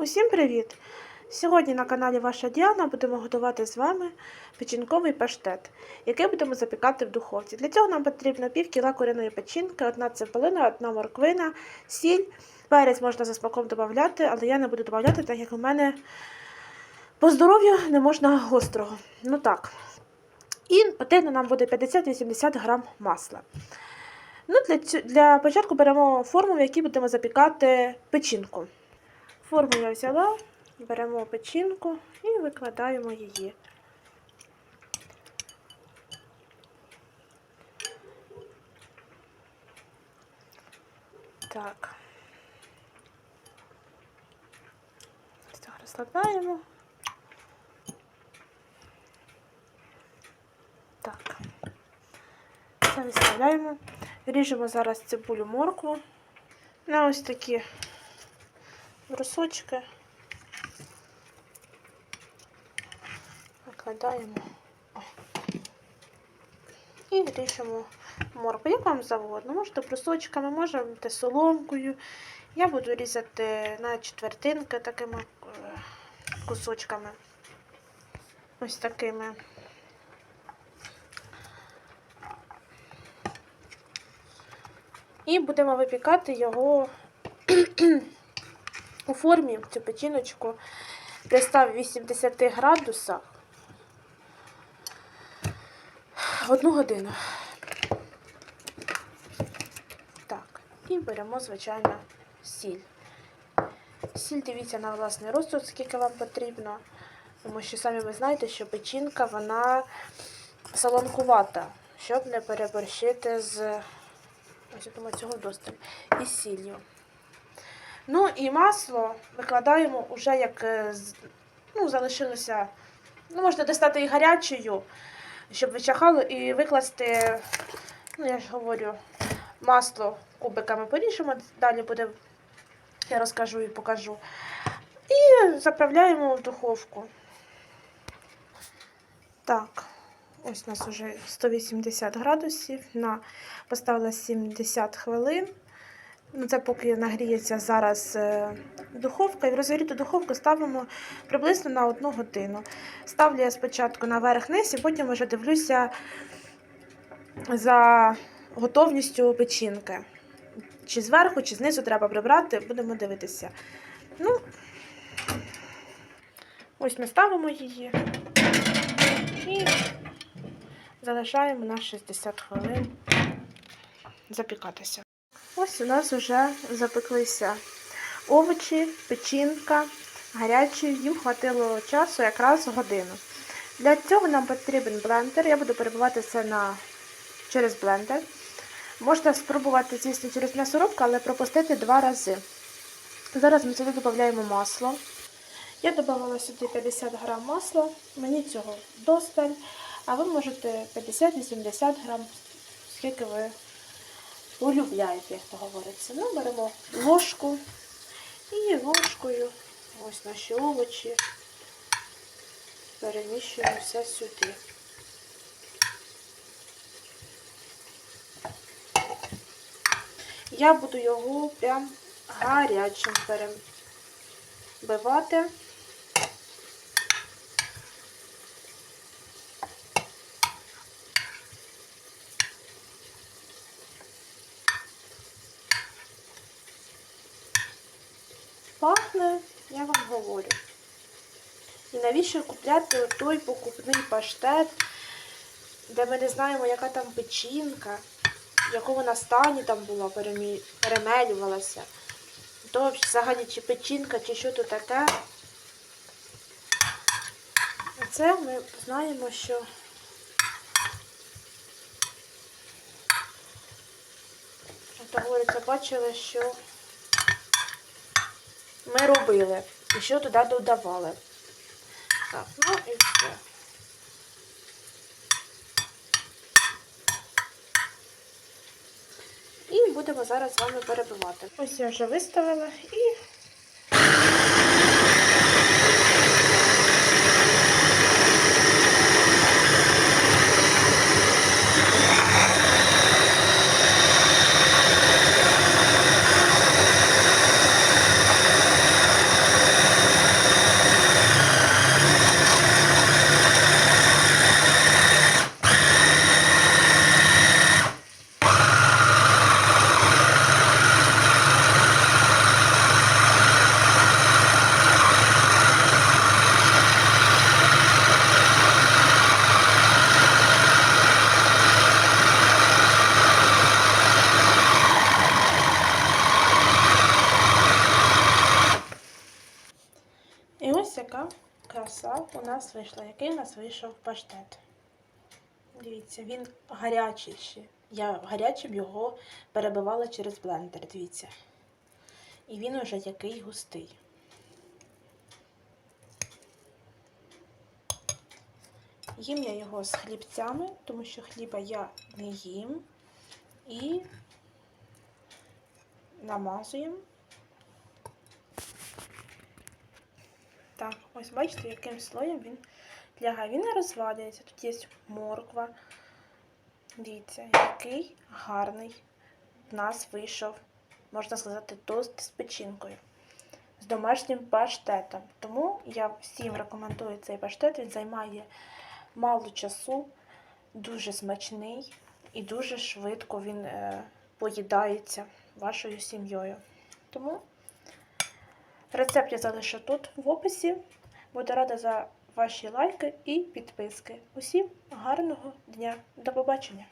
Усім привіт! Сьогодні на каналі Ваша Діана будемо готувати з вами печінковий паштет, який будемо запікати в духовці. Для цього нам потрібно пів кіла куриної печінки, одна цибулина, одна морквина, сіль. Перець можна за смаком додати, але я не буду додати, так як у мене по здоров'ю не можна гострого. Ну так. І потрібно нам буде 50-80 грам масла. Ну, для, для початку беремо форму, в якій будемо запікати печінку. Форму я взяла, беремо печінку і викладаємо її. Так. Так, розкладаємо. Так. Це виставляємо. Ріжемо зараз цибулю моркву на ось такі брусочки. Викладаємо Ой. і ріжемо моркву. Як вам завгодно. Можете брусочками, можете соломкою. Я буду різати на четвертинки такими е, кусочками. Ось такими. І будемо випікати його у формі цю печіночку при 180 градусах одну годину. Так, і беремо, звичайно, сіль. Сіль дивіться на власний розсуд, скільки вам потрібно, тому що самі ви знаєте, що печінка вона солонкувата, щоб не переборщити з ось думаю, цього досталь, і сіллю. Ну і масло викладаємо вже як е, ну, залишилося. Ну, можна достати і гарячою, щоб вичахало, і викласти, ну я ж говорю, масло кубиками поріжемо, далі буде, я розкажу і покажу. І заправляємо в духовку. Так, ось у нас вже 180 градусів. На поставила 70 хвилин. Ну, це поки нагріється зараз е, духовка. І в розігріту духовку ставимо приблизно на одну годину. Ставлю я спочатку на верх-низ і потім вже дивлюся за готовністю печінки. Чи зверху, чи знизу треба прибрати, будемо дивитися. Ну, ось ми ставимо її і залишаємо на 60 хвилин запікатися. Ось у нас вже запеклися овочі, печінка, гарячі. Їм хватило часу якраз годину. Для цього нам потрібен блендер. Я буду перебувати це на... через блендер. Можна спробувати, звісно, через м'ясорубку, але пропустити два рази. Зараз ми сюди додаємо масло. Я додавала сюди 50 грам масла, мені цього досталь, а ви можете 50-80 грам, скільки ви полюбляєте, як то говориться. Ну, беремо ложку і ложкою ось наші овочі переміщуємо все сюди. Я буду його прям гарячим перебивати. Пахне, я вам говорю. І навіщо купляти той покупний паштет, де ми не знаємо, яка там печінка, в якому вона стані там була, перемелювалася. То взагалі чи печінка, чи що то таке. Це ми знаємо, що От говориться, бачили, що ми робили і що туди додавали. Так, ну і все. І будемо зараз з вами перебивати. Ось я вже виставила і Ось яка у нас вийшла. Який у нас вийшов паштет. Дивіться, він гарячий ще. Я гарячим його перебивала через блендер, дивіться. І він уже який густий. Їм я його з хлібцями, тому що хліба я не їм. І намазуємо. Так, ось бачите, яким слоєм він лягає. Він не розвалюється. Тут є морква. Дивіться, який гарний в нас вийшов, можна сказати, тост з печінкою. З домашнім паштетом. Тому я всім рекомендую цей паштет. Він займає мало часу, дуже смачний і дуже швидко він е, поїдається вашою сім'єю. Тому рецепт я залишу тут в описі. Буду рада за ваші лайки і підписки. Усім гарного дня. До побачення!